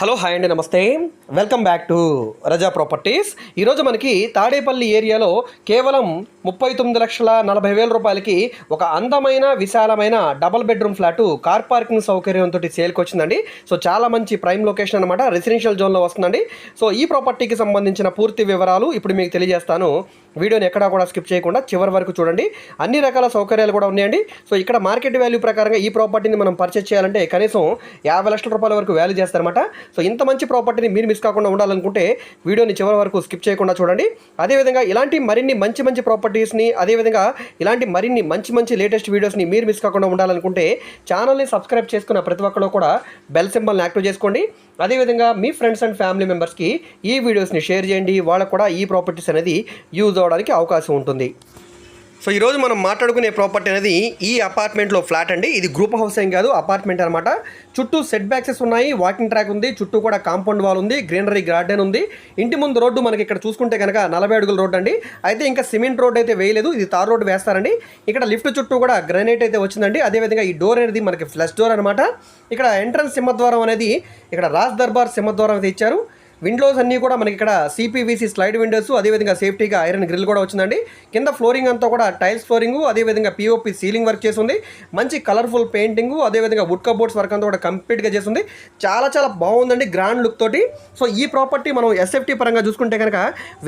Hello hi అండి నమస్తే. Welcome back to Raza properties ఈరోజు మనకి తాడేపల్లి ఏరియాలో కేవలం ముప్పై తొమ్మిది లక్షల నలభై వేల రూపాయలకి ఒక అందమైన విశాలమైన double bedroom flat car parking సౌకర్యంతో సేల్కి వచ్చిందండి సో చాలా మంచి ప్రైమ్ లొకేషన్ అనమాట రెసిడెన్షియల్ జోన్లో వస్తుందండి. సో ఈ ప్రాపర్టీకి సంబంధించిన పూర్తి వివరాలు ఇప్పుడు మీకు తెలియజేస్తాను. వీడియోని ఎక్కడా కూడా స్కిప్ చేయకుండా చివరి వరకు చూడండి. అన్ని రకాల సౌకర్యాలు కూడా ఉన్నాయండి. సో ఇక్కడ మార్కెట్ వాల్యూ ప్రకారంగా ఈ ప్రాపర్టీని మనం పర్చేస్ చేయాలంటే కనీసం యాభై లక్షల రూపాయల వరకు వాల్యూ చేస్తారన్నమాట. సో ఇంత మంచి ప్రాపర్టీని మీరు మిస్ కాకుండా ఉండాలనుకుంటే వీడియోని చివరి వరకు స్కిప్ చేయకుండా చూడండి. అదేవిధంగా ఇలాంటి మరిన్ని మంచి మంచి ప్రాపర్టీస్ని అదేవిధంగా ఇలాంటి మరిన్ని మంచి మంచి లేటెస్ట్ వీడియోస్ని మీరు మిస్ కాకుండా ఉండాలనుకుంటే ఛానల్ని సబ్స్క్రైబ్ చేసుకున్న ప్రతి ఒక్కరు కూడా బెల్ సింబల్ని యాక్టివ్ చేసుకోండి. అదేవిధంగా మీ ఫ్రెండ్స్ అండ్ ఫ్యామిలీ మెంబర్స్కి ఈ వీడియోస్ని షేర్ చేయండి. వాళ్ళకు కూడా ఈ ప్రాపర్టీస్ అనేది యూజ్ అవ్వడానికి అవకాశం ఉంటుంది. సో ఈరోజు మనం మాట్లాడుకునే ప్రాపర్టీ అనేది ఈ అపార్ట్మెంట్లో ఫ్లాట్ అండి. ఇది గ్రూప్ హౌస్ ఏం కాదు అపార్ట్మెంట్ అనమాట చుట్టూ సెట్ బ్యాక్సెస్ ఉన్నాయి వాకింగ్ ట్రాక్ ఉంది చుట్టూ కూడా కాంపౌండ్ వాల్ ఉంది గ్రీనరీ గార్డెన్ ఉంది. ఇంటి ముందు రోడ్డు మనకి ఇక్కడ చూసుకుంటే కనుక నలభై అడుగుల రోడ్ అండి. అయితే ఇంకా సిమెంట్ రోడ్ అయితే వేయలేదు ఇది తార్ రోడ్ వేస్తారండి. ఇక్కడ లిఫ్ట్ చుట్టూ కూడా గ్రానైట్ అయితే వచ్చిందండి. అదేవిధంగా ఈ డోర్ అనేది మనకి ఫ్లష్ డోర్ అనమాట ఇక్కడ ఎంట్రన్స్ సింహద్వారం అనేది ఇక్కడ రాజ్ దర్బార్ సింహద్వారం అయితే ఇచ్చారు. విండోస్ అన్నీ కూడా మనకి ఇక్కడ సిపివిసి స్లైడ్ విండోస్ అదేవిధంగా సేఫ్టీగా ఐరన్ గ్రిల్ కూడా వచ్చిందండి. కింద ఫ్లోరింగ్ అంతా కూడా టైల్స్ ఫ్లోరింగ్ అదేవిధంగా పిఓపి సీలింగ్ వర్క్ చేసి ఉంది మంచి కలర్ఫుల్ పెయింటింగ్ అదేవిధంగా వుడ్ కబోర్డ్స్ వర్క్ అంతా కూడా కంప్లీట్గా చేసింది చాలా చాలా బాగుందండి గ్రాండ్ లుక్ తోటి. సో ఈ ప్రాపర్టీ మనం ఎస్ఎఫ్టీ పరంగా చూసుకుంటే కనుక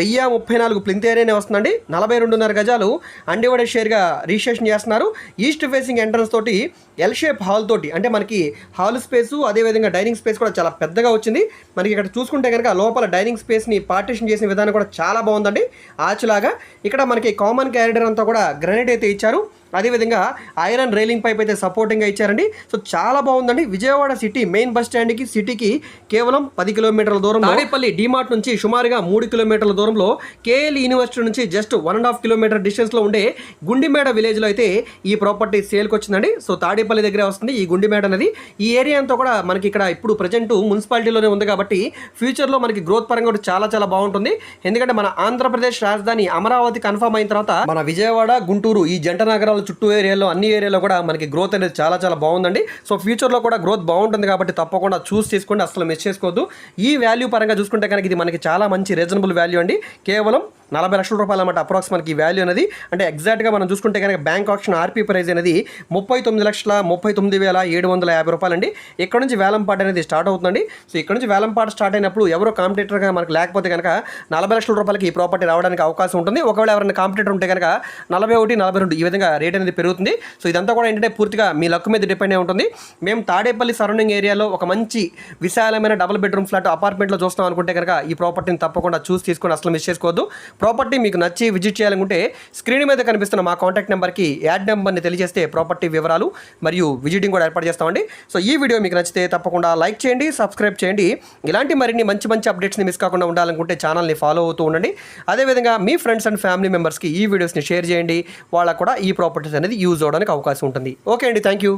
వెయ్యి ముప్పై నాలుగు ప్లింత్ ఏరియానే వస్తుందండి. నలభై రెండున్నర గజాలు అన్డివైడెడ్ షేర్గా రిజిస్ట్రేషన్ చేస్తున్నారు. ఈస్ట్ ఫేసింగ్ ఎంట్రన్స్ తోటి ఎల్ షేప్ హాల్ తోటి అంటే మనకి హాల్ స్పేసు అదేవిధంగా డైనింగ్ స్పేస్ కూడా చాలా పెద్దగా వచ్చింది. మనకి ఇక్కడ చూసుకుంటే కనుక లోపల డైనింగ్ స్పేస్ని పార్టీషన్ చేసిన విధానం కూడా చాలా బాగుందండి. ఆచులాగా ఇక్కడ మనకి కామన్ క్యారిడర్ అంతా కూడా గ్రనైట్ అయితే ఇచ్చారు. అదేవిధంగా ఐరన్ రైలింగ్ పైప్ అయితే సపోర్టింగ్గా ఇచ్చారండి. సో చాలా బాగుందండి. విజయవాడ సిటీ మెయిన్ బస్ స్టాండ్కి సిటీకి కేవలం పది కిలోమీటర్ల దూరం తాడేపల్లి డిమార్ట్ నుంచి సుమారుగా మూడు కిలోమీటర్ల దూరంలో కేఎల్ యూనివర్సిటీ నుంచి just one and half kilometre డిస్టెన్స్లో ఉండే గుండిమేడ విలేజ్లో అయితే ఈ ప్రాపర్టీ సేల్కి వచ్చిందండి. సో తాడేపల్లి దగ్గరే వస్తుంది ఈ గుండిమేడ అనేది. ఈ ఏరియా అంతా కూడా మనకి ఇక్కడ ఇప్పుడు ప్రజెంట్ మున్సిపాలిటీలోనే ఉంది కాబట్టి ఫ్యూచర్లో మనకి గ్రోత్ పరంగా కూడా చాలా చాలా బాగుంటుంది. ఎందుకంటే మన ఆంధ్రప్రదేశ్ రాజధాని అమరావతి కన్ఫర్మ్ అయిన తర్వాత మన విజయవాడ గుంటూరు ఈ జంట నగరాలు చుట్టూ ఏరియాలో అన్ని ఏరియాలో కూడా మనకి గ్రోత్ అనేది చాలా చాలా బాగుందండి. సో ఫ్యూచర్లో కూడా గ్రోత్ బాగుంటుంది కాబట్టి తప్పకుండా చూస్ చేసుకోండి. అసలు మిస్ చేసుకోవద్దు. ఈ వాల్యూ పరంగా చూసుకుంటే కనుక ఇది మనకి చాలా మంచి రీజనబుల్ వాల్యూ అండి. కేవలం నలభై లక్షల రూపాయలు అన్నమాట అప్రాక్స్ మనకి వాల్యూ అనేది. అంటే ఎగ్జాక్ట్గా మనం చూసుకుంటే కనుక బ్యాంక్ ఆప్షన్ ఆర్పీ ప్రైజ్ అనేది ముప్పై తొమ్మిది లక్షల ముప్పై తొమ్మిది వేల ఏడు వందల యాభై రూపాయలు అండి ఇక్కడ నుంచి వేలంపాట అనేది స్టార్ట్ అవుతుందండి. సో ఇక్కడ నుంచి వేలంపాట స్టార్ట్ అయినప్పుడు ఎవరో కాంపిటేటర్గా మనకు లేకపోతే కనుక నలభై లక్షల రూపాయలకి ఈ ప్రాపర్టీ రావడానికి అవకాశం ఉంటుంది. ఒకవేళ ఎవరైనా కాంపిటేటర్ ఉంటే కనుక నలభై ఒకటి నలభై రెండు ఈ విధంగా రేట్ అనేది పెరుగుతుంది. సో ఇదంతా కూడా ఏంటంటే పూర్తిగా మీ లక్ మీద డిపెండ్ అయి ఉంటుంది. మేము తాడేపల్లి సరౌండింగ్ ఏరియాలో ఒక మంచి విశాలమైన డబుల్ బెడ్రూమ్ ఫ్లాట్ అపార్ట్మెంట్లో చూస్తాం అనుకుంటే కనుక ఈ ప్రాపర్టీని తప్పకుండా చూసి తీసుకొని అసలు మిస్ చేసుకోవద్దు. ప్రాపర్టీ మీకు నచ్చి విజిట్ చేయాలనుకుంటే స్క్రీన్ మీద కనిపిస్తున్న మా కాంటాక్ట్ నెంబర్కి యాడ్ నెంబర్ని తెలియజేస్తే ప్రాపర్టీ వివరాలు మరియు విజిటింగ్ కూడా ఏర్పాటు చేస్తామండి. సో ఈ వీడియో మీకు నచ్చితే తప్పకుండా లైక్ చేయండి సబ్స్క్రైబ్ చేయండి. ఇలాంటి మరిన్ని మంచి మంచి అప్డేట్స్ని మిస్ కాకుండా ఉండాలనుకుంటే ఛానల్ని ఫాలో అవుతూ ఉండండి. అదేవిధంగా మీ ఫ్రెండ్స్ అండ్ ఫ్యామిలీ మెంబర్స్కి ఈ వీడియోస్ని షేర్ చేయండి. వాళ్ళకు కూడా ఈ ప్రాపర్టీస్ అనేది యూజ్ అవడానికి అవకాశం ఉంటుంది. ఓకే అండి. Thank you